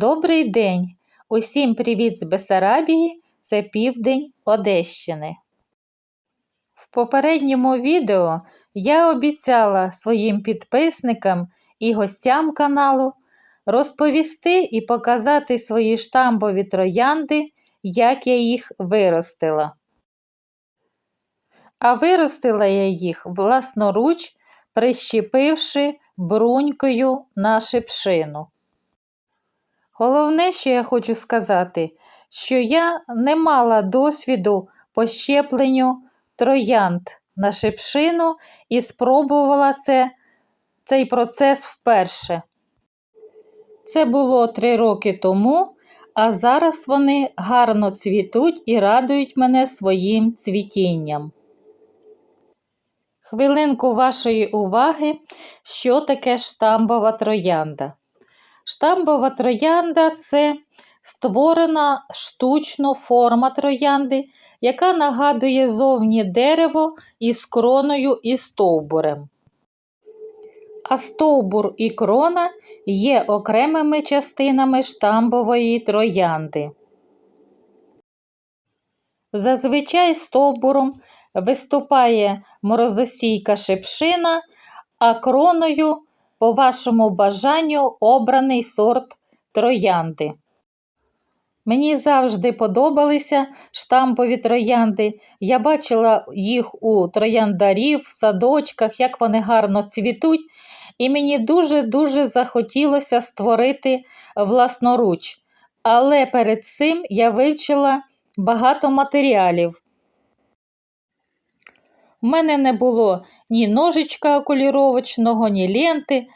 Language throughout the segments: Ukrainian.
Добрий день! Усім привіт з Бесарабії, це південь Одещини. В попередньому відео я обіцяла своїм підписникам і гостям каналу розповісти і показати свої штамбові троянди, як я їх виростила. А виростила я їх власноруч, прищепивши брунькою на шипшину. Головне, що я хочу сказати, що я не мала досвіду по щепленню троянд на шипшину і спробувала це, цей процес вперше. Це було три роки тому, а зараз вони гарно цвітуть і радують мене своїм цвітінням. Хвилинку вашої уваги, що таке штамбова троянда. Штамбова троянда це створена штучно форма троянди, яка нагадує зовні дерево із кроною і стовбурем. А стовбур і крона є окремими частинами штамбової троянди. Зазвичай стовбуром виступає морозостійка шипшина, а кроною по вашому бажанню обраний сорт троянди. Мені завжди подобалися штампові троянди. Я бачила їх у трояндарів, в садочках, як вони гарно цвітуть, і мені дуже-дуже захотілося створити власноруч. Але перед цим я вивчила багато матеріалів. У мене не було ні ножичка окуліровочного, ні ленти.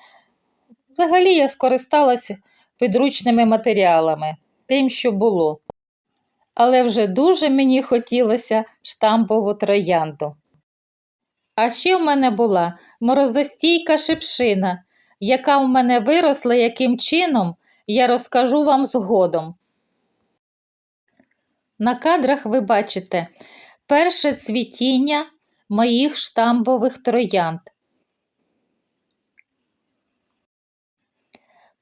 Взагалі я скористалася підручними матеріалами, тим, що було. Але вже дуже мені хотілося штампову троянду. А ще в мене була морозостійка шипшина, яка в мене виросла яким чином, я розкажу вам згодом. На кадрах ви бачите перше цвітіння моїх штамбових троянд.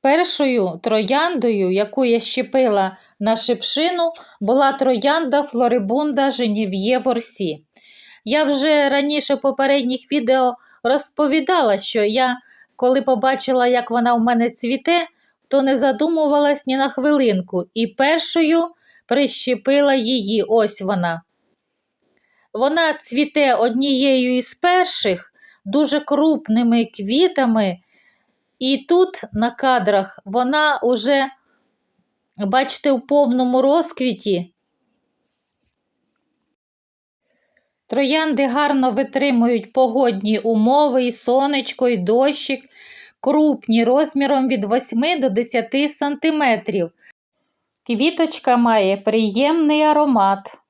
Першою трояндою, яку я щепила на шипшину, була троянда Флорибунда Женів'є Ворсі. Я вже раніше в попередніх відео розповідала, що я, коли побачила, як вона в мене цвіте, то не задумувалась ні на хвилинку і першою прищепила її. Ось вона. Вона цвіте однією із перших дуже крупними квітами, і тут на кадрах вона уже, бачите, в повному розквіті. Троянди гарно витримують погодні умови, і сонечко, і дощик, крупні розміром від 8 до 10 сантиметрів. Квіточка має приємний аромат.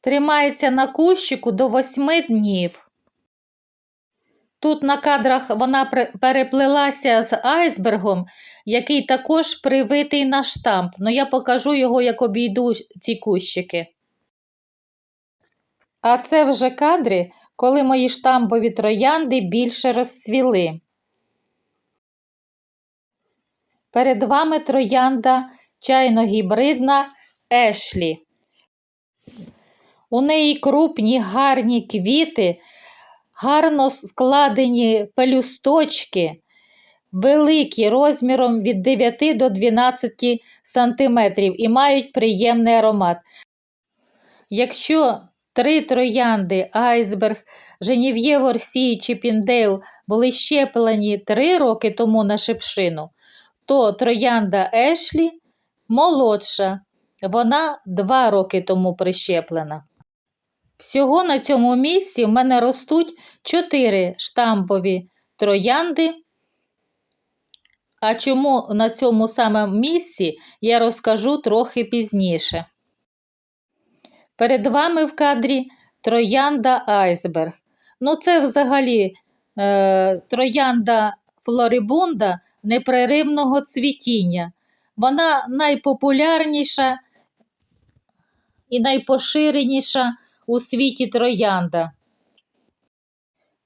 Тримається на кущику до 8 днів. Тут на кадрах вона переплилася з айсбергом, який також привитий на штамп. Ну я покажу його, як обійду ці кущики. А це вже кадри, коли мої штампові троянди більше розцвіли. Перед вами троянда чайно-гібридна Ешлі. У неї крупні гарні квіти, гарно складені пелюсточки, великі розміром від 9 до 12 сантиметрів і мають приємний аромат. Якщо три троянди Айсберг, Женів'є Ворсі і Чіпіндейл були щеплені 3 роки тому на шипшину, то троянда Ешлі молодша, вона 2 роки тому прищеплена. Всього на цьому місці в мене ростуть 4 штампові троянди. А чому на цьому самому місці я розкажу трохи пізніше. Перед вами в кадрі троянда Айсберг. Ну, це взагалі е, троянда флорибунда непреривного цвітіння. Вона найпопулярніша і найпоширеніша у світі троянда.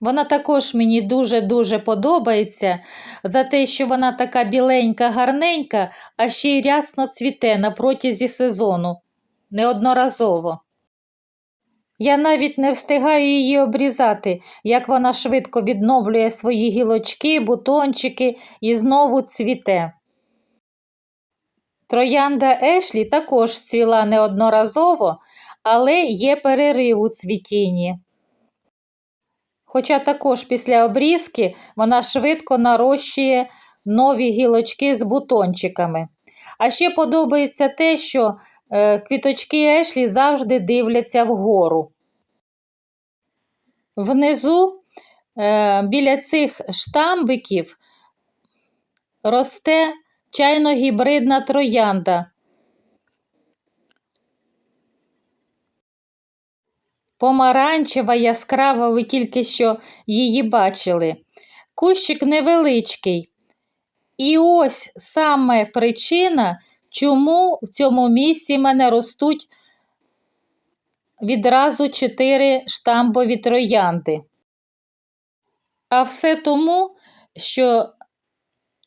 Вона також мені дуже-дуже подобається за те, що вона така біленька, гарненька, а ще й рясно цвіте на протязі сезону. Неодноразово. Я навіть не встигаю її обрізати, як вона швидко відновлює свої гілочки, бутончики і знову цвіте. Троянда Ешлі також цвіла неодноразово, але є перерив у цвітінні. Хоча також після обрізки вона швидко нарощує нові гілочки з бутончиками. А ще подобається те, що е, квіточки Ешлі завжди дивляться вгору. Внизу е, біля цих штамбиків росте чайно-гібридна троянда. Помаранчева, яскрава, ви тільки що її бачили. Кущик невеличкий. І ось саме причина, чому в цьому місці мене ростуть відразу чотири штамбові троянди. А все тому, що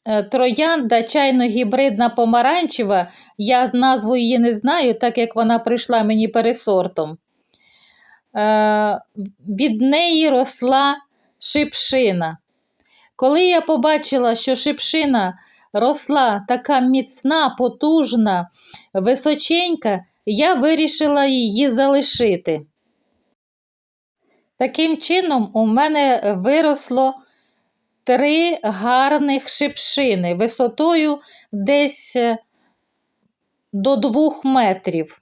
е, троянда чайно-гібридна помаранчева, я назву її не знаю, так як вона прийшла мені пересортом. Е, від неї росла шипшина. Коли я побачила, що шипшина росла така міцна, потужна, височенька, я вирішила її залишити. Таким чином, у мене виросло три гарних шипшини висотою десь е, до двох метрів.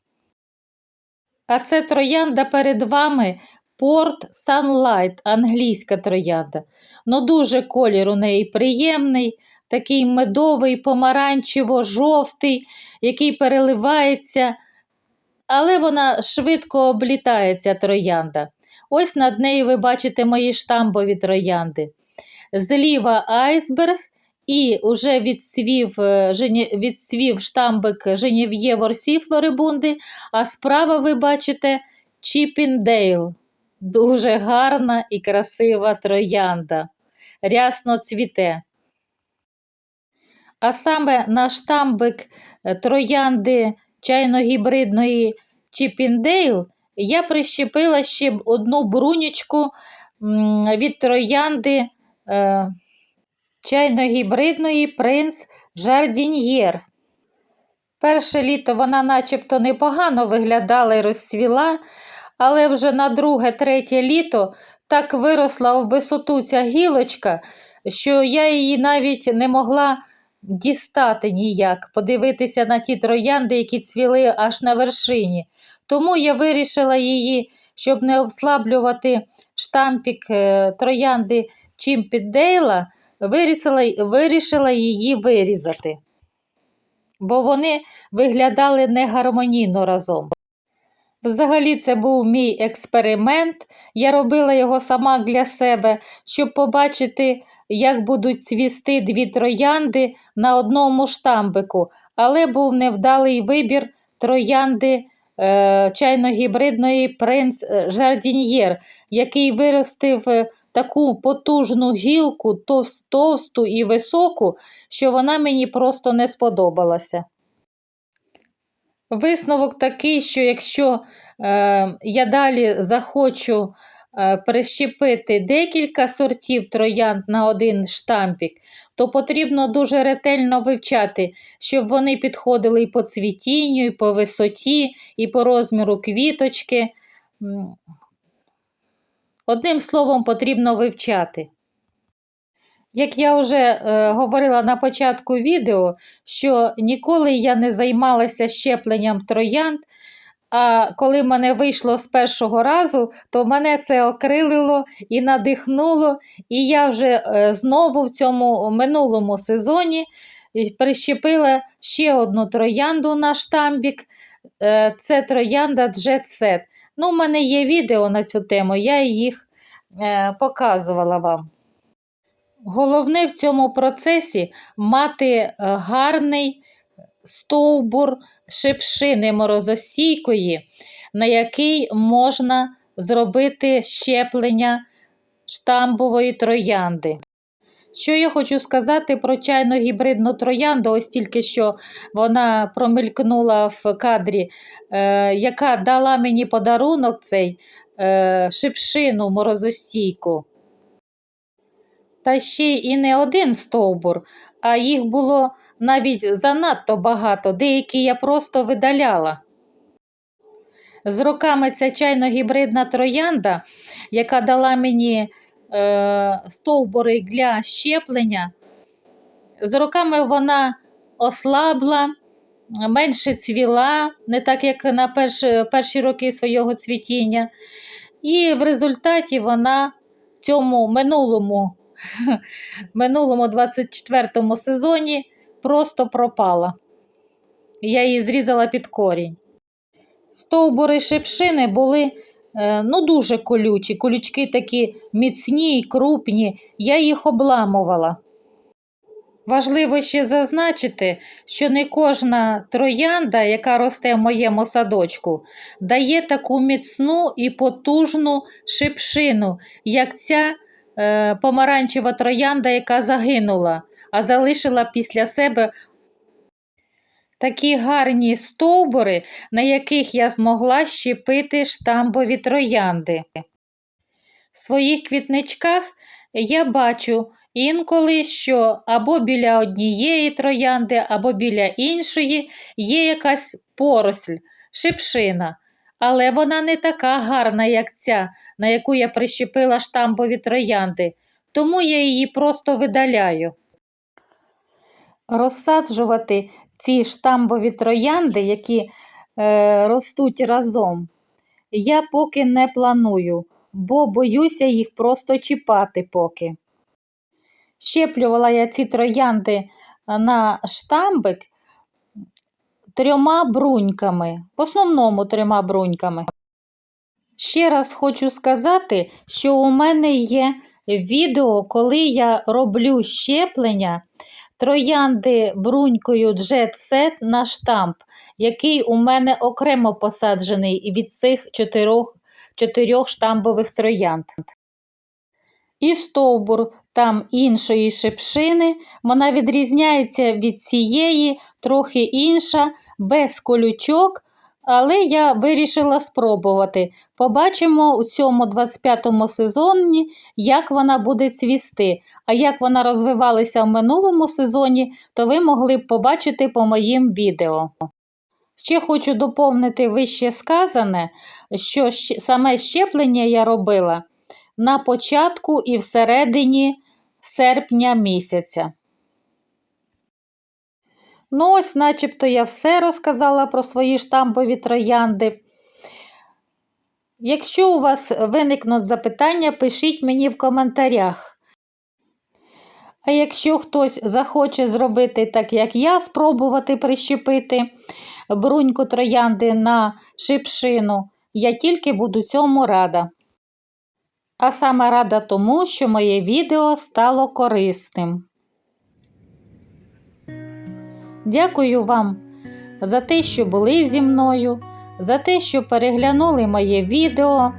А це троянда перед вами Port Sunlight, англійська троянда. Ну, дуже колір у неї приємний, такий медовий, помаранчево-жовтий, який переливається, але вона швидко облітається троянда. Ось над нею ви бачите мої штамбові троянди. Зліва айсберг і вже відсвів, е, відсвів штамбик Женєв'є Ворсі Флорибунди, а справа ви бачите Чіпіндейл. Дуже гарна і красива троянда. Рясно цвіте. А саме на штамбик е, троянди чайно-гібридної Чіпіндейл я прищепила ще одну брунічку від троянди е, чайно-гібридної принц Жардін'єр. Перше літо вона начебто непогано виглядала і розцвіла, але вже на друге, третє літо так виросла в висоту ця гілочка, що я її навіть не могла дістати ніяк, подивитися на ті троянди, які цвіли аж на вершині. Тому я вирішила її, щоб не обслаблювати штампік е, троянди Чімпіддейла, вирішила, вирішила її вирізати, бо вони виглядали негармонійно разом. Взагалі, це був мій експеримент. Я робила його сама для себе, щоб побачити, як будуть цвісти дві троянди на одному штамбику, але був невдалий вибір троянди е, чайно-гібридної принц Жардін'єр, який виростив е, таку потужну гілку, товсту і високу, що вона мені просто не сподобалася. Висновок такий, що якщо е, я далі захочу е, прищепити декілька сортів троянд на один штампік, то потрібно дуже ретельно вивчати, щоб вони підходили і по цвітінню, і по висоті, і по розміру квіточки. Одним словом, потрібно вивчати. Як я вже е, говорила на початку відео, що ніколи я не займалася щепленням троянд, а коли мене вийшло з першого разу, то мене це окрилило і надихнуло. І я вже е, знову в цьому минулому сезоні прищепила ще одну троянду на штамбік. Е, це троянда Set. Ну, У мене є відео на цю тему, я їх е, показувала вам. Головне в цьому процесі мати е, гарний стовбур шипшини морозостійкої, на який можна зробити щеплення штамбової троянди. Що я хочу сказати про чайно гібридну троянду, ось тільки що вона промелькнула в кадрі, е, яка дала мені подарунок цей е, шипшину морозостійку. Та ще і не один стовбур, а їх було навіть занадто багато, деякі я просто видаляла. З роками ця чайно-гібридна троянда, яка дала мені стовбури для щеплення, з роками вона ослабла, менше цвіла, не так як на перші, перші роки свого цвітіння. І в результаті вона в цьому минулому, минулому 24-му сезоні просто пропала. Я її зрізала під корінь. Стовбури шипшини були е, ну, дуже колючі, колючки такі міцні й крупні, я їх обламувала. Важливо ще зазначити, що не кожна троянда, яка росте в моєму садочку, дає таку міцну і потужну шипшину, як ця е, помаранчева троянда, яка загинула, а залишила після себе такі гарні стовбури, на яких я змогла щепити штамбові троянди. В своїх квітничках я бачу інколи, що або біля однієї троянди, або біля іншої є якась поросль, шипшина. Але вона не така гарна, як ця, на яку я прищепила штамбові троянди, тому я її просто видаляю. Розсаджувати ці штамбові троянди, які е, ростуть разом, я поки не планую, бо боюся їх просто чіпати поки. Щеплювала я ці троянди на штамбик трьома бруньками, в основному трьома бруньками. Ще раз хочу сказати, що у мене є відео, коли я роблю щеплення троянди брунькою Jet Set на штамп, який у мене окремо посаджений від цих чотирьох, чотирьох штамбових троянд. І стовбур там іншої шипшини, вона відрізняється від цієї, трохи інша, без колючок, але я вирішила спробувати. Побачимо у цьому 25-му сезоні, як вона буде цвісти. А як вона розвивалася в минулому сезоні, то ви могли б побачити по моїм відео. Ще хочу доповнити вище сказане, що саме щеплення я робила на початку і всередині серпня місяця. Ну, ось, начебто, я все розказала про свої штампові троянди. Якщо у вас виникнуть запитання, пишіть мені в коментарях. А якщо хтось захоче зробити так, як я, спробувати прищепити бруньку троянди на шипшину, я тільки буду цьому рада. А саме рада тому, що моє відео стало корисним. Дякую вам за те, що були зі мною, за те, що переглянули моє відео.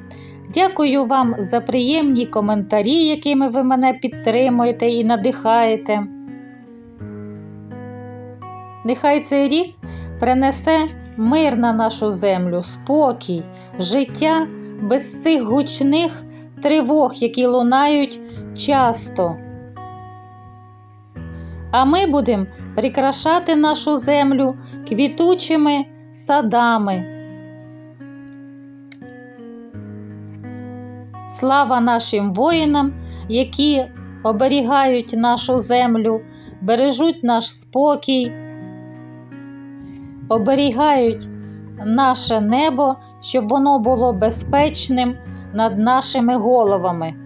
Дякую вам за приємні коментарі, якими ви мене підтримуєте і надихаєте. Нехай цей рік принесе мир на нашу землю, спокій, життя без цих гучних тривог, які лунають часто. А ми будемо прикрашати нашу землю квітучими садами. Слава нашим воїнам, які оберігають нашу землю, бережуть наш спокій, оберігають наше небо, щоб воно було безпечним над нашими головами.